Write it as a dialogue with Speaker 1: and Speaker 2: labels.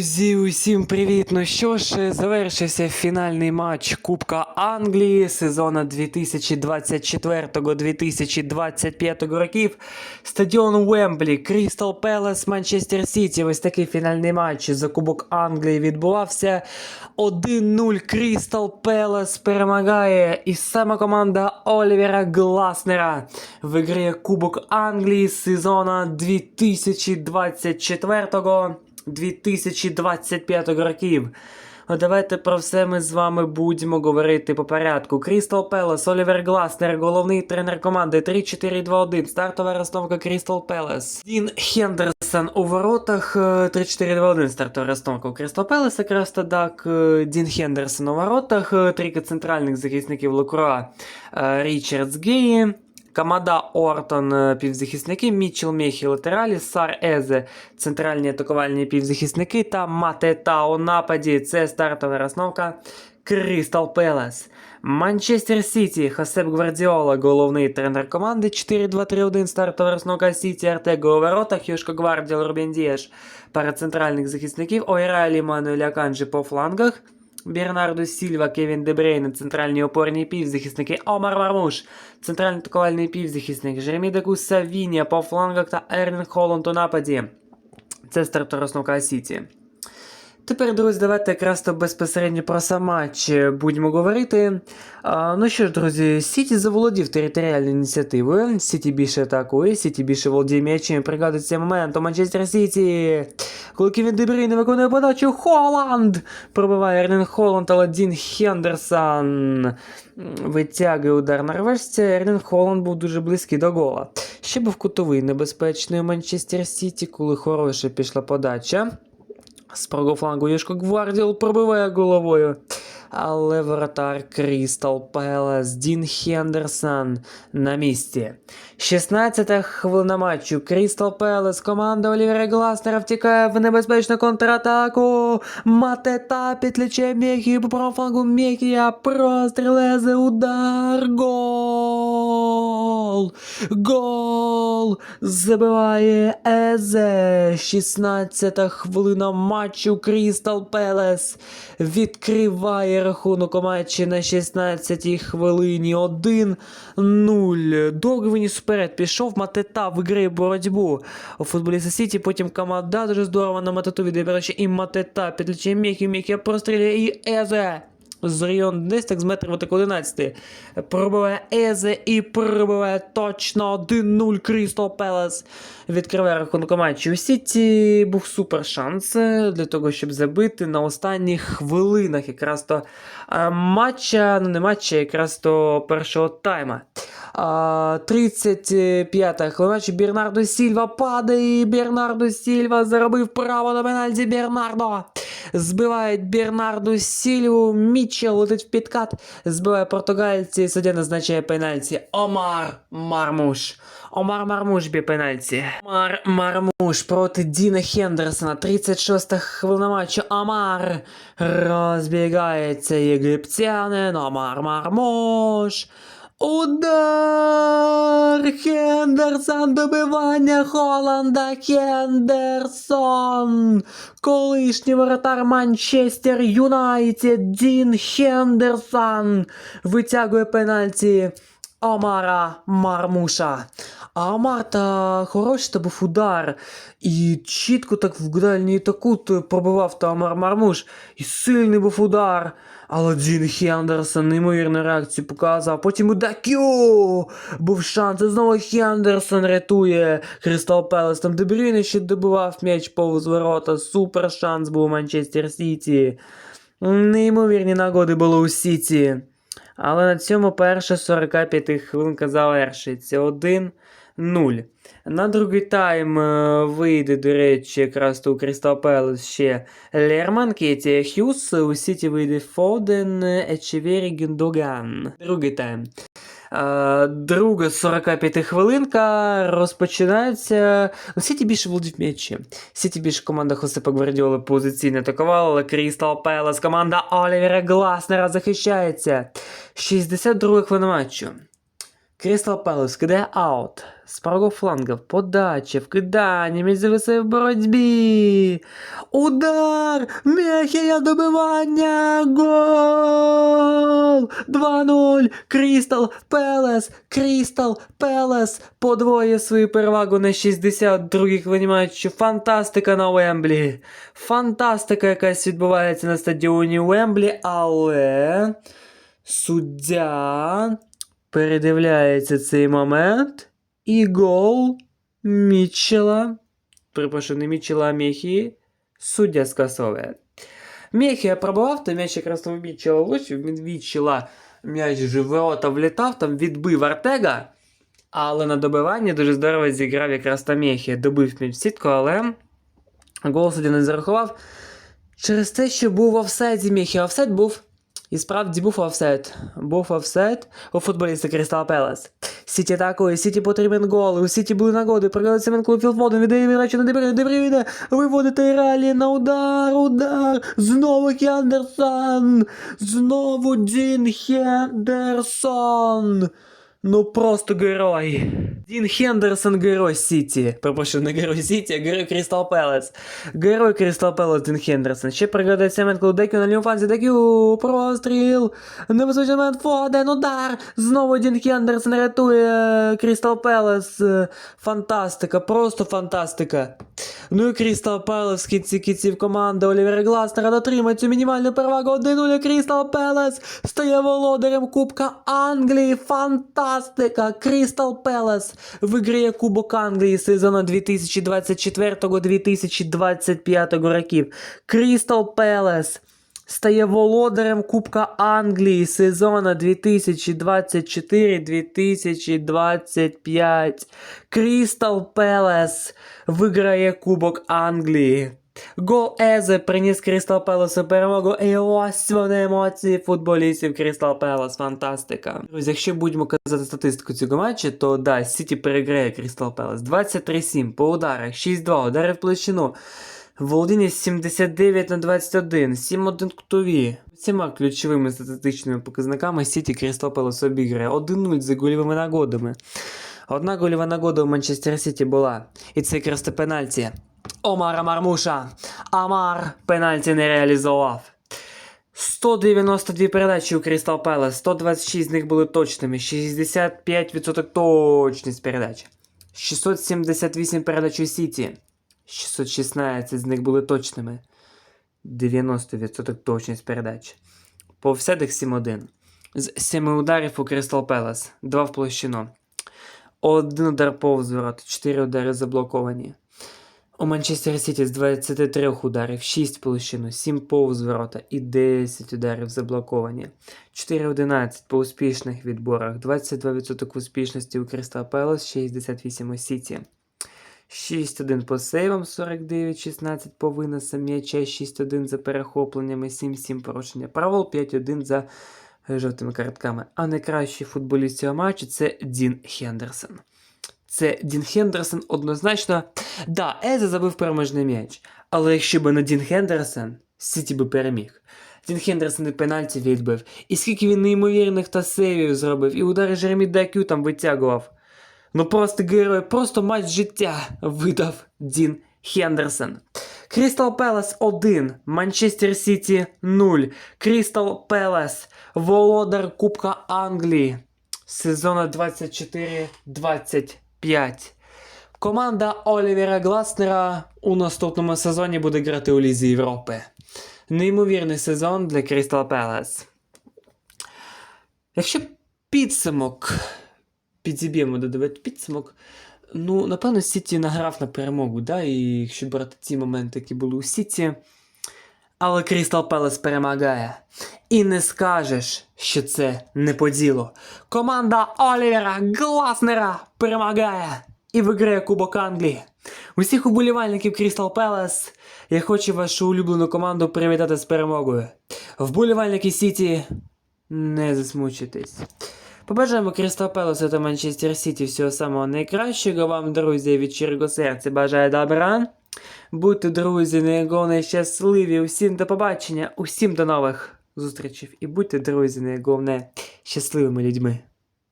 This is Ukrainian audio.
Speaker 1: Друзі, усім привіт! Ну що ж, завершився фінальний матч Кубка Англії сезону 2024-2025 років. Стадіон Уемблі, Крістал Пелес, Манчестер Сіті. Ось такий фінальний матч за Кубок Англії відбувався. 1-0 Крістал Пелес перемагає. І саме команда Олівера Гласнера виграє Кубок Англії сезону 2024 2025 років. Давайте про все ми з вами будемо говорити по порядку. Крістал Пелес, Олівер Гласнер, головний тренер команди 3-4-2-1. Стартова розстановка Крістал Пелес. Дін Хендерсон у воротах е, 3-4-2-1. Стартова розстановка Крістал Пелес. Якраз так е, Дін Хендерсон у воротах. е, Трійка центральних захисників Лукруа, е, Річардс Геї. Камада Ортон е, півзахисники, Мітчел Мехі латералі, Сар Езе центральні атакувальні півзахисники та Матета у нападі. Це стартова розновка Крістал Пелес. Манчестер Сіті, Хосеп Гвардіола, головний тренер команди 4-2-3-1, стартова розновка Сіті, Артего у воротах, Юшко Гвардіол, Рубен Дієш, пара центральних захисників, Ойралі, Мануель Аканджі по флангах. Бернардо Сільва, Кевін Дебрейн, центральні опорні півзахисники, Омар Мармуш, центральний атакувальний півзахисник, Жеремі Декус Савінія по флангах та Ерлінг Холланд у нападі. Це стартова основка Сіті. Тепер, друзі, давайте якраз то безпосередньо про сам матч будемо говорити. А, ну що ж, друзі, Сіті заволодів територіальною ініціативою. Сіті більше атакує, Сіті більше володіє м'ячем, пригадує цей момент у Манчестер Сіті. Коли Кевін Дебрійне виконує подачу, Холланд пробиває Ерлін Холланд, але Дін Хендерсон витягує удар норвежця. Ерлін Холланд був дуже близький до гола. Ще був кутовий небезпечний у Манчестер Сіті, коли хороша пішла подача. З правого флангу Юшко Гвардіол пробиває головою. Але воротар Крістал Пелес Дін Хендерсон на місці. 16-та хвилина матчу. Крістал Пелес. Команда Олівера Гласнера втікає в небезпечну контратаку. Матета підлічає Мехію по правому флангу Мехія. Простріл Езе, удар. Гол! Гол! Забиває Езе. 16-та хвилина матчу. Крістал Пелес відкриває рахунок у матчі на 16-й хвилині 1-0. Довго виніс вперед пішов, Матета виграє боротьбу у футболіста Сіті, потім команда дуже здорово на Матету передачу, і Матета підлічає Мікі, Мікі простріляє і Езе. З району десь так з метрів так 11. Пробиває Езе і пробиває точно 1-0 Крістал Пелес. Відкриває рахунок матчу. У Сіті був супер шанс для того, щоб забити на останніх хвилинах якраз то матча, ну не матча, якраз то першого тайма. А, 35-та хвилина Бернардо Сільва падає. Бернардо Сільва заробив право на пенальті Бернардо. Збивають Бернарду Сільву. Мітчел летить в підкат. Збиває португальці. Суддя назначає пенальті. Омар Мармуш. Омар Мармуш б'є пенальті. Омар Мармуш проти Діна Хендерсона. 36-та хвилина матчу. Омар розбігається єгиптянин. Омар Мармуш. Удар! Хендерсон добивання Холланда Хендерсон! Колишній воротар Манчестер Юнайтед Дін Хендерсон витягує пенальті Омара Мармуша. А Омар та хороший був удар. І чітко так в дальній такут пробивав та Омар Мармуш. І сильний був удар. Але Дін Хендерсон неймовірну реакцію показав. Потім у Дакю був шанс. І знову Хендерсон рятує Кристал Пелес. Там Дебрюйне ще добивав м'яч повз ворота. Супер шанс був у Манчестер Сіті. Неймовірні нагоди були у Сіті. Але на цьому перша 45 хвилинка завершиться 1-0. На другий тайм е, вийде, до речі, якраз у Крістал Пелес ще Лерман, Кеті Хьюс. у Сіті вийде Фоден, Ечевері, Гюндоган. Другий тайм. Е, Друга 45 хвилинка розпочинається. Ну, Сіті більше володів м'ячі. Сіті більше команда Хосепа Гвардіоли позиційно атакувала, але Крістал Пелес, команда Олівера Гласнера захищається. 62 хвилина матчу. Крістал Пелес кидає аут. З правого фланга подача, вкидання, м'яч зависає в боротьбі. Удар! Мехія добивання! Гол! 2-0! Крістал Пелес! Крістал Пелес подвоює свою перевагу на 62-й хвилині матчу. Фантастика на Уемблі! Фантастика якась відбувається на стадіоні Уемблі, але суддя передивляється цей момент. І гол Мітчела. Припишу, не Мітчела, а Мехії. Суддя скасовує. Мехія пробував, то м'яч якраз в Мітчела влучив, він Мітчела м'яч в ворота влітав, там відбив Артега. Але на добиванні дуже здорово зіграв якраз та Мехія. Добив м'яч сітку, але гол суддя не зарахував. Через те, що був офсайд Мехія. Офсайд був. І справді був офсет. Був офсет у футболіста Крістал Пелес. Сіті атакує, Сіті потрібен гол. У Сіті були нагоди. Пригадує Семен Клуфілд Фоден, віддає віддачу на Дебрюйне, Дебрюйне, виводити Ралі на удар, удар. Знову Хендерсон. Знову Дін Хендерсон. Ну просто герой. Дін Хендерсон герой Сіті. Пропошу, не герой Сіті, а герой Крістал Пелес. Герой Крістал Пелес Дін Хендерсон. Ще пригадує Семен Клудекю на лівому фланзі. Декю, простріл. Небезпечний момент Фоден, удар. Знову Дін Хендерсон рятує Крістал Пелес. Фантастика, просто фантастика. Ну і Крістал Пелес в кінці кінців команди Олівера Гласнера дотримає цю мінімальну перевагу 1-0. Крістал Пелес стає володарем Кубка Англії. Фантастика! Крістал Пелес виграє Кубок Англії сезону 2024-2025 років. Крістал Пелес стає володарем Кубка Англії сезону 2024-2025. Крістал Пелес виграє Кубок Англії. Гол Езе приніс Крістал Пелесу перемогу. І ось вони емоції футболістів Крістал Пелес. Фантастика. Друзі, якщо будемо казати статистику цього матчу, то да, Сіті переграє Крістал Пелес. 23-7 по ударах, 6-2, удари в площину. Володіння 79 на 21, 7-1 кутові. Всіма ключовими статистичними показниками Сіті Крістал Пелес обіграє 1-0 за гольовими нагодами. Одна гольова нагода у Манчестер Сіті була. І це якраз пенальті. Омара Мармуша. Амар пенальті не реалізував. 192 передачі у Крістал Пелес, 126 з них були точними, 65% точність передач. 678 передач у Сіті. 616 з них були точними. 90% точність передач. По офсайдах 7-1. З 7 ударів у Crystal Palace, 2 в площину. Один удар повз ворот, 4 удари заблоковані. У Манчестер Сіті з 23 ударів 6 в площину, 7 повз ворота і 10 ударів заблоковані. 4-11 по успішних відборах, 22% успішності у Crystal Palace, 68 у Сіті. 6-1 по сейвам, 49-16 по виносам м'яча, 6-1 за перехопленнями, 7-7 порушення правил, 5-1 за жовтими картками. А найкращий футболіст цього матчу це Дін Хендерсон. Це Дін Хендерсон однозначно. Да, Езе забив переможний м'яч. Але якщо б не Дін Хендерсон, Сіті би переміг. Дін Хендерсон і пенальті відбив. І скільки він неймовірних та сейвів зробив, і удари Жеремі Дакю там витягував. Ну просто герой, просто матч життя видав Дін Хендерсон. Крістал Пелес 1, Манчестер Сіті 0. Крістал Пелес, володар Кубка Англії. Сезону 24-25. Команда Олівера Гласнера у наступному сезоні буде грати у Лізі Європи. Неймовірний сезон для Крістал Пелес. Якщо підсумок підзіб'ємо додавати підсумок. Ну, напевно, Сіті награв на перемогу, да? і якщо брати ті моменти, які були у Сіті. Але Крістал Пелес перемагає. І не скажеш, що це не по ділу. Команда Олівера Гласнера перемагає і виграє Кубок Англії. Усіх уболівальників Крістал Пелес я хочу вашу улюблену команду привітати з перемогою. Вболівальники Сіті, не засмучуйтесь. Побажаємо Крістал Пелесу та Манчестер Сіті всього самого найкращого вам, друзі, від щирого серця бажаю добра. Будьте, друзі, найголовніше щасливі. Усім до побачення, усім до нових зустрічей. І будьте, друзі, найголовне щасливими людьми.